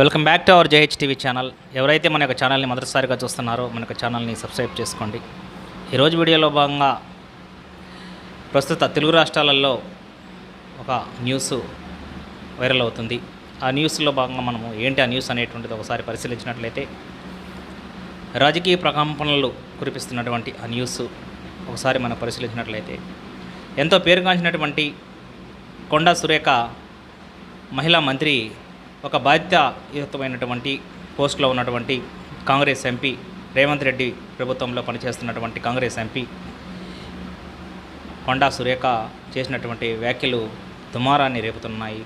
Welcome back to our JH TV channel. ఎవరైతే మన యొక్క ఛానల్ని మొదటిసారిగా చూస్తున్నారో మన యొక్క ఛానల్ని సబ్స్క్రైబ్ చేసుకోండి. ఈరోజు వీడియోలో భాగంగా ప్రస్తుత తెలుగు రాష్ట్రాలలో ఒక న్యూస్ వైరల్ అవుతుంది. ఆ న్యూస్లో భాగంగా మనము ఏంటి ఆ న్యూస్ అనేటువంటిది ఒకసారి పరిశీలించినట్లయితే రాజకీయ ప్రకంపనలు కురిపిస్తున్నటువంటి ఆ న్యూస్ ఒకసారి మనం పరిశీలించినట్లయితే ఎంతో పేరుగాంచినటువంటి కొండా సురేఖ మహిళా మంత్రి ఒక బాధ్యతాయుతమైనటువంటి పోస్టులో ఉన్నటువంటి కాంగ్రెస్ ఎంపీ రేవంత్ రెడ్డి ప్రభుత్వంలో పనిచేస్తున్నటువంటి కాంగ్రెస్ ఎంపీ కొండా సురేఖ చేసినటువంటి వ్యాఖ్యలు దుమారాన్ని రేపుతున్నాయి.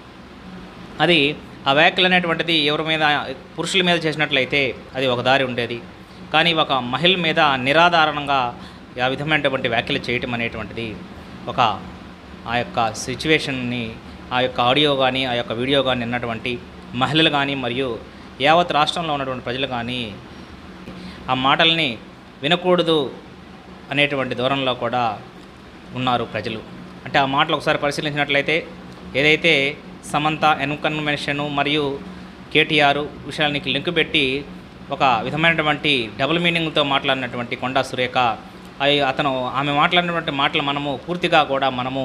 అది ఆ వ్యాఖ్యలు అనేటువంటిది ఎవరి మీద పురుషుల మీద చేసినట్లయితే అది ఒక దారి ఉండేది. కానీ ఒక మహిళ మీద నిరాధారణంగా ఆ విధమైనటువంటి వ్యాఖ్యలు చేయటం అనేటువంటిది ఒక ఆ యొక్క సిచ్యువేషన్ని ఆ యొక్క ఆడియో కానీ ఆ యొక్క వీడియో కానీ ఉన్నటువంటి మహిళలు కానీ మరియు యావత్ రాష్ట్రంలో ఉన్నటువంటి ప్రజలు కానీ ఆ మాటల్ని వినకూడదు అనేటువంటి దూరంలో కూడా ఉన్నారు ప్రజలు. అంటే ఆ మాటలు ఒకసారి పరిశీలించినట్లయితే ఏదైతే సమంత ఎన్కన్వెన్షన్ మరియు కేటీఆర్ విషయానికి లింక్ పెట్టి ఒక విధమైనటువంటి డబుల్ మీనింగ్తో మాట్లాడినటువంటి కొండా సురేఖ అవి అతను ఆమె మాట్లాడినటువంటి మాటలు మనము పూర్తిగా కూడా మనము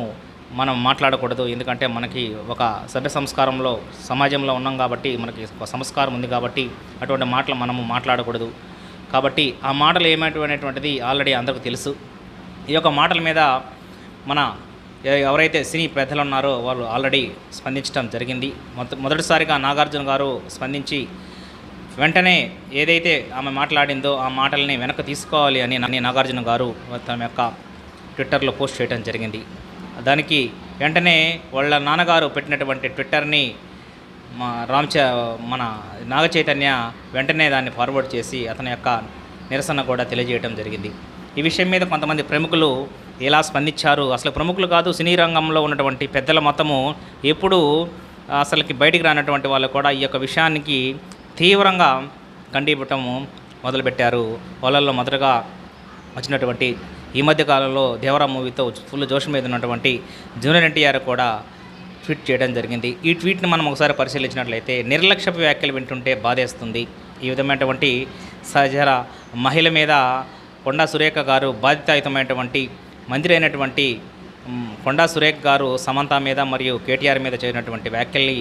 మనం మాట్లాడకూడదు. ఎందుకంటే మనకి ఒక సభ్య సంస్కారంలో సమాజంలో ఉన్నాం కాబట్టి మనకి ఒక సంస్కారం ఉంది కాబట్టి అటువంటి మాటలు మనము మాట్లాడకూడదు. కాబట్టి ఆ మాటలు ఏమైనటువంటిది ఆల్రెడీ అందరికీ తెలుసు. ఈ యొక్క మాటల మీద మన ఎవరైతే సినీ పెద్దలు ఉన్నారో వాళ్ళు ఆల్రెడీ స్పందించడం జరిగింది. మొద మొదటిసారిగా నాగార్జున గారు స్పందించి వెంటనే ఏదైతే ఆమె మాట్లాడిందో ఆ మాటల్ని వెనక్కి తీసుకోవాలి అని నన్ను నాగార్జున గారు తన యొక్క ట్విట్టర్లో పోస్ట్ చేయడం జరిగింది. దానికి వెంటనే వాళ్ళ నాన్నగారు పెట్టినటువంటి ట్విట్టర్ని మా రామ్ చ మన నాగ చైతన్య వెంటనే దాన్ని ఫార్వర్డ్ చేసి అతని యొక్క నిరసన కూడా తెలియజేయడం జరిగింది. ఈ విషయం మీద కొంతమంది ప్రముఖులు ఎలా స్పందించారు? అసలు ప్రముఖులు కాదు సినీ రంగంలో ఉన్నటువంటి పెద్దల మొత్తము ఎప్పుడు అసలుకి బయటికి రానటువంటి వాళ్ళు కూడా ఈ యొక్క విషయానికి తీవ్రంగా ఖండిపటము మొదలుపెట్టారు. వాళ్ళల్లో మొదటగా వచ్చినటువంటి ఈ మధ్య కాలంలో దేవరా మూవీతో ఫుల్ జోష్ మీద ఉన్నటువంటి జూనియర్ ఎన్టీఆర్ కూడా ట్వీట్ చేయడం జరిగింది. ఈ ట్వీట్ని మనం ఒకసారి పరిశీలించినట్లయితే నిర్లక్ష్యపు వ్యాఖ్యలు వింటుంటే బాధేస్తుంది. ఈ విధమైనటువంటి సహజర మహిళ మీద కొండా సురేఖ గారు బాధితాయుతమైనటువంటి మంత్రి అయినటువంటి కొండా సురేఖ గారు సమంత మీద మరియు కేటీఆర్ మీద చేసినటువంటి వ్యాఖ్యల్ని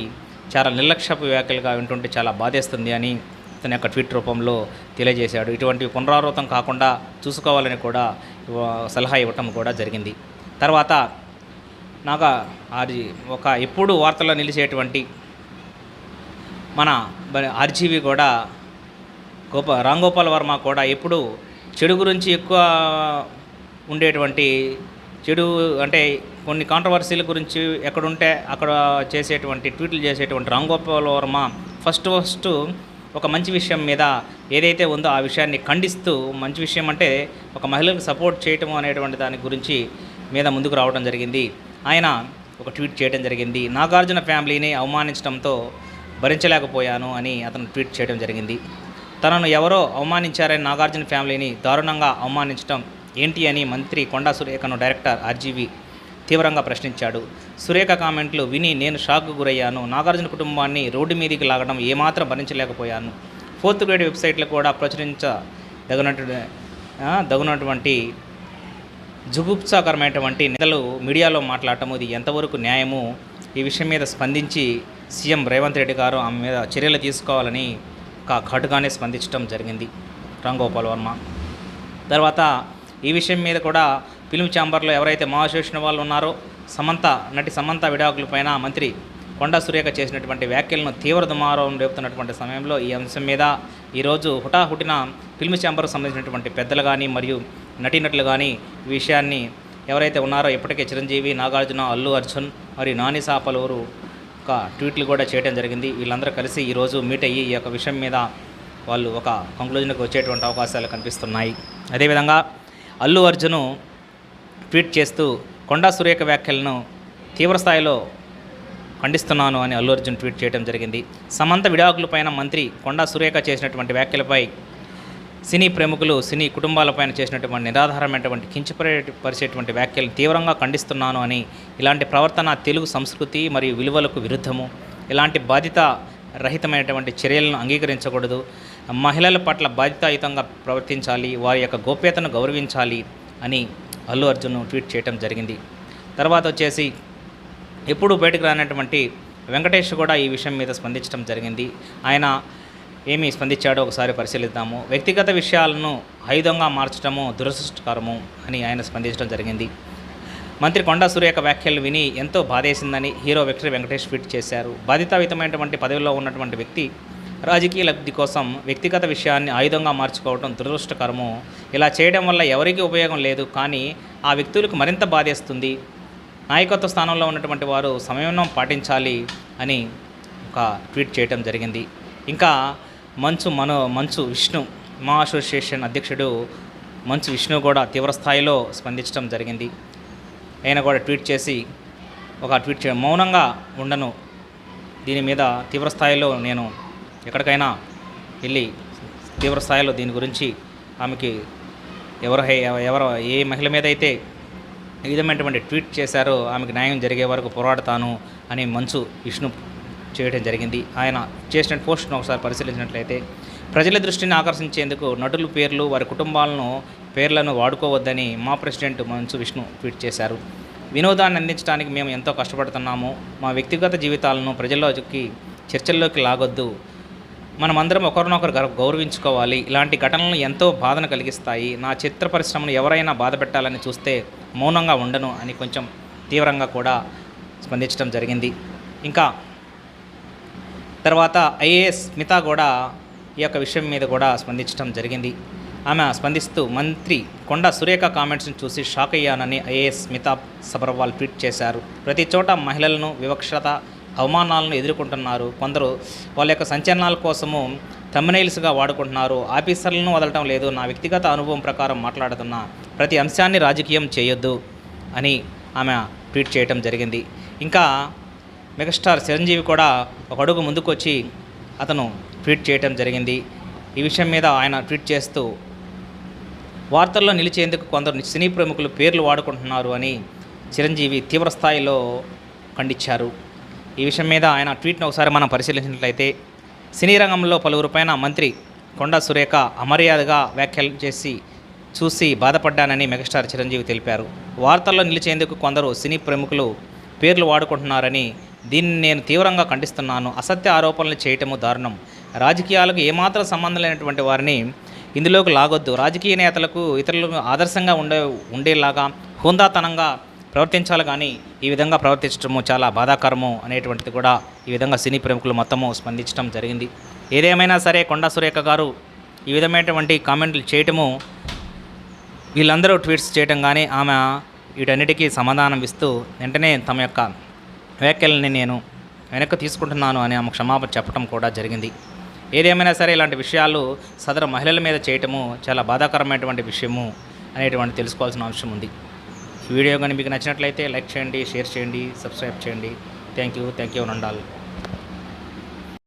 చాలా నిర్లక్ష్యపు వ్యాఖ్యలుగా వింటుంటే చాలా బాధేస్తుంది అని తన యొక్క ట్వీట్ రూపంలో తెలియజేశాడు. ఇటువంటి పునరావృతం కాకుండా చూసుకోవాలని కూడా సలహా ఇవ్వటం కూడా జరిగింది. తర్వాత నాకు అది ఒక ఎప్పుడు వార్తల్లో నిలిచేటువంటి మన బ- ఆర్జీవి కూడా గోప రాంగోపాల్ వర్మ కూడా ఎప్పుడు చెడు గురించి ఎక్కువ ఉండేటువంటి చెడు అంటే కొన్ని కాంట్రవర్సీల గురించి ఎక్కడుంటే అక్కడ చేసేటువంటి ట్వీట్లు చేసేటువంటి రాంగోపాల్ వర్మ ఫస్ట్ ఫస్ట్ ఒక మంచి విషయం మీద ఏదైతే ఉందో ఆ విషయాన్ని ఖండిస్తూ మంచి విషయం అంటే ఒక మహిళలకు సపోర్ట్ చేయటం అనేటువంటి దాని గురించి మీద ముందుకు రావడం జరిగింది. ఆయన ఒక ట్వీట్ చేయడం జరిగింది. నాగార్జున ఫ్యామిలీని అవమానించడంతో భరించలేకపోయాను అని అతను ట్వీట్ చేయడం జరిగింది. తనను ఎవరో అవమానించారని నాగార్జున ఫ్యామిలీని దారుణంగా అవమానించడం ఏంటి అని మంత్రి కొండా సురేఖను డైరెక్టర్ ఆర్జీవి తీవ్రంగా ప్రశ్నించాడు. సురేఖ కామెంట్లు విని నేను షాక్కు గురయ్యాను. నాగార్జున కుటుంబాన్ని రోడ్డు మీదికి లాగడం ఏమాత్రం భరించలేకపోయాను. ఫోర్త్ గ్రేడ్ వెబ్సైట్లు కూడా ప్రచురించదగినటు దగునటువంటి జుగుప్సాకరమైనటువంటి నిధులు మీడియాలో మాట్లాడటం ఇది ఎంతవరకు న్యాయము? ఈ విషయం మీద స్పందించి సీఎం రేవంత్ రెడ్డి గారు ఆమె మీద చర్యలు తీసుకోవాలని ఒక ఘాటుగానే స్పందించడం జరిగింది. రామ్ గోపాల్ వర్మ. తర్వాత ఈ విషయం మీద కూడా ఫిల్మ్ ఛాంబర్లో ఎవరైతే మహాశేషణ వాళ్ళు ఉన్నారో సమంత నటి సమంత విడాకులపైన మంత్రి కొండా సురేఖ చేసినటువంటి వ్యాఖ్యలను తీవ్ర దుమారం రేపుతున్నటువంటి సమయంలో ఈ అంశం మీద ఈరోజు హుటాహుటిన ఫిల్మ్ ఛాంబర్కు సంబంధించినటువంటి పెద్దలు కానీ మరియు నటీనటులు కానీ ఈ విషయాన్ని ఎవరైతే ఉన్నారో ఇప్పటికే చిరంజీవి నాగార్జున అల్లు అర్జున్ మరియు నానిసా పలువురు ఒక ట్వీట్లు కూడా చేయడం జరిగింది. వీళ్ళందరూ కలిసి ఈరోజు మీట్ అయ్యి ఈ యొక్క విషయం మీద వాళ్ళు ఒక కంక్లూజన్కి వచ్చేటువంటి అవకాశాలు కనిపిస్తున్నాయి. అదేవిధంగా అల్లు అర్జును ట్వీట్ చేస్తూ కొండా సురేఖ వ్యాఖ్యలను తీవ్రస్థాయిలో ఖండిస్తున్నాను అని అల్లు అర్జున్ ట్వీట్ చేయడం జరిగింది. సమంత విడాకులపైన మంత్రి కొండా సురేఖ చేసినటువంటి వ్యాఖ్యలపై సినీ ప్రముఖులు సినీ కుటుంబాలపైన చేసినటువంటి నిరాధారమైనటువంటి కించపరిచేటువంటి వ్యాఖ్యలను తీవ్రంగా ఖండిస్తున్నాను అని ఇలాంటి ప్రవర్తన తెలుగు సంస్కృతి మరియు విలువలకు విరుద్ధము. ఇలాంటి బాధ్యత రహితమైనటువంటి చర్యలను అంగీకరించకూడదు. మహిళల పట్ల బాధ్యతాయుతంగా ప్రవర్తించాలి వారి యొక్క గోప్యతను గౌరవించాలి అని అల్లు అర్జున్ ట్వీట్ చేయడం జరిగింది. తర్వాత వచ్చేసి ఎప్పుడు బయటకు రానటువంటి వెంకటేష్ కూడా ఈ విషయం మీద స్పందించడం జరిగింది. ఆయన ఏమి స్పందించాడో ఒకసారి పరిశీలిద్దాము. వ్యక్తిగత విషయాలను ఆయుధంగా మార్చడము దురదృష్టకరము అని ఆయన స్పందించడం జరిగింది. మంత్రి కొండా సూర్య యొక్క వ్యాఖ్యలు విని ఎంతో బాధేసిందని హీరో విక్టరీ వెంకటేష్ ట్వీట్ చేశారు. బాధితాయుతమైనటువంటి పదవిలో ఉన్నటువంటి వ్యక్తి రాజకీయ లబ్ధి కోసం వ్యక్తిగత విషయాన్ని ఆయుధంగా మార్చుకోవడం దురదృష్టకరము. ఇలా చేయడం వల్ల ఎవరికీ ఉపయోగం లేదు కానీ ఆ వ్యక్తులకు మరింత బాధేస్తుంది. నాయకత్వ స్థానంలో ఉన్నటువంటి వారు సమయం పాటించాలి అని ఒక ట్వీట్ చేయడం జరిగింది. ఇంకా మంచు మనో మంచు విష్ణు మా అసోసియేషన్ అధ్యక్షుడు మంచు విష్ణు కూడా తీవ్రస్థాయిలో స్పందించడం జరిగింది. ఆయన కూడా ట్వీట్ చేసి ఒక ట్వీట్ చే మౌనంగా ఉండను. దీని మీద తీవ్రస్థాయిలో నేను ఎక్కడికైనా వెళ్ళి తీవ్ర స్థాయిలో దీని గురించి ఆమెకి ఎవరు ఎవరు ఏ మహిళ మీద అయితే ఈ విధమైనటువంటి ట్వీట్ చేశారో ఆమెకు న్యాయం జరిగే వరకు పోరాడతాను అని మంచు విష్ణు చేయడం జరిగింది. ఆయన చేసిన పోస్ట్ను ఒకసారి పరిశీలించినట్లయితే ప్రజల దృష్టిని ఆకర్షించేందుకు నటుల పేర్లు వారి కుటుంబాలను పేర్లను వాడుకోవద్దని మా ప్రెసిడెంట్ మంచు విష్ణు ట్వీట్ చేశారు. వినోదాన్ని అందించడానికి మేము ఎంతో కష్టపడుతున్నాము. మా వ్యక్తిగత జీవితాలను ప్రజల్లోకి చర్చల్లోకి లాగొద్దు. మనమందరం ఒకరినొకరు గౌరవించుకోవాలి. ఇలాంటి ఘటనలు ఎంతో బాధను కలిగిస్తాయి. నా చిత్ర పరిశ్రమను ఎవరైనా బాధ పెట్టాలని చూస్తే మౌనంగా ఉండను అని కొంచెం తీవ్రంగా కూడా స్పందించడం జరిగింది. ఇంకా తర్వాత ఐఏఎస్ స్మిత కూడా ఈ యొక్క విషయం మీద కూడా స్పందించడం జరిగింది. ఆమె స్పందిస్తూ మంత్రి కొండ సురేఖ కామెంట్స్ని చూసి షాక్ అయ్యానని ఐఏఎస్ స్మిత సబర్వాల్ ట్వీట్ చేశారు. ప్రతి చోట మహిళలను వివక్షత అవమానాలను ఎదుర్కొంటున్నారు. కొందరు వాళ్ళ యొక్క సంచలనాల కోసము తమ్నైల్స్గా వాడుకుంటున్నారు. ఆఫీసర్లను వదలటం లేదు. నా వ్యక్తిగత అనుభవం ప్రకారం మాట్లాడుతున్నా ప్రతి అంశాన్ని రాజకీయం చేయొద్దు అని ఆమె ట్వీట్ చేయటం జరిగింది. ఇంకా మెగాస్టార్ చిరంజీవి కూడా ఒక అడుగు ముందుకొచ్చి అతను ట్వీట్ చేయటం జరిగింది. ఈ విషయం మీద ఆయన ట్వీట్ చేస్తూ వార్తల్లో నిలిచేందుకు కొందరు సినీ ప్రముఖులు పేర్లు వాడుకుంటున్నారు అని చిరంజీవి తీవ్రస్థాయిలో ఖండించారు. ఈ విషయం మీద ఆయన ట్వీట్ను ఒకసారి మనం పరిశీలించినట్లయితే సినీ రంగంలో పలువురిపైన మంత్రి కొండా సురేఖ అమర్యాదగా వ్యాఖ్యలు చేసి చూసి బాధపడ్డానని మెగాస్టార్ చిరంజీవి తెలిపారు. వార్తల్లో నిలిచేందుకు కొందరు సినీ ప్రముఖులు పేర్లు వాడుకుంటున్నారని దీన్ని నేను తీవ్రంగా ఖండిస్తున్నాను. అసత్య ఆరోపణలు చేయటము దారుణం. రాజకీయాలకు ఏమాత్రం సంబంధం లేనటువంటి వారిని ఇందులోకి లాగొద్దు. రాజకీయ నేతలకు ఇతరులకు ఆదర్శంగా ఉండే ఉండేలాగా హుందాతనంగా ప్రవర్తించాలి కానీ ఈ విధంగా ప్రవర్తించడము చాలా బాధాకరము అనేటువంటిది కూడా ఈ విధంగా సినీ ప్రముఖులు మొత్తము స్పందించడం జరిగింది. ఏదేమైనా సరే కొండా సురేఖ గారు ఈ విధమైనటువంటి కామెంట్లు చేయటము వీళ్ళందరూ ట్వీట్స్ చేయటం కానీ ఆమె వీటన్నిటికీ సమాధానం ఇస్తూ వెంటనే తమ యొక్క వ్యాఖ్యలని నేను వెనక్కి తీసుకుంటున్నాను అని ఆమె క్షమాపణ చెప్పడం కూడా జరిగింది. ఏదేమైనా సరే ఇలాంటి విషయాలు సదరు మహిళల మీద చేయటము చాలా బాధాకరమైనటువంటి విషయము అనేటువంటి తెలుసుకోవాల్సిన అవసరం ఉంది. వీడియో కానీ మీకు నచ్చినట్లయితే లైక్ చేయండి షేర్ చేయండి సబ్స్క్రైబ్ చేయండి. థ్యాంక్ యూ థ్యాంక్ యూ ఉండాలి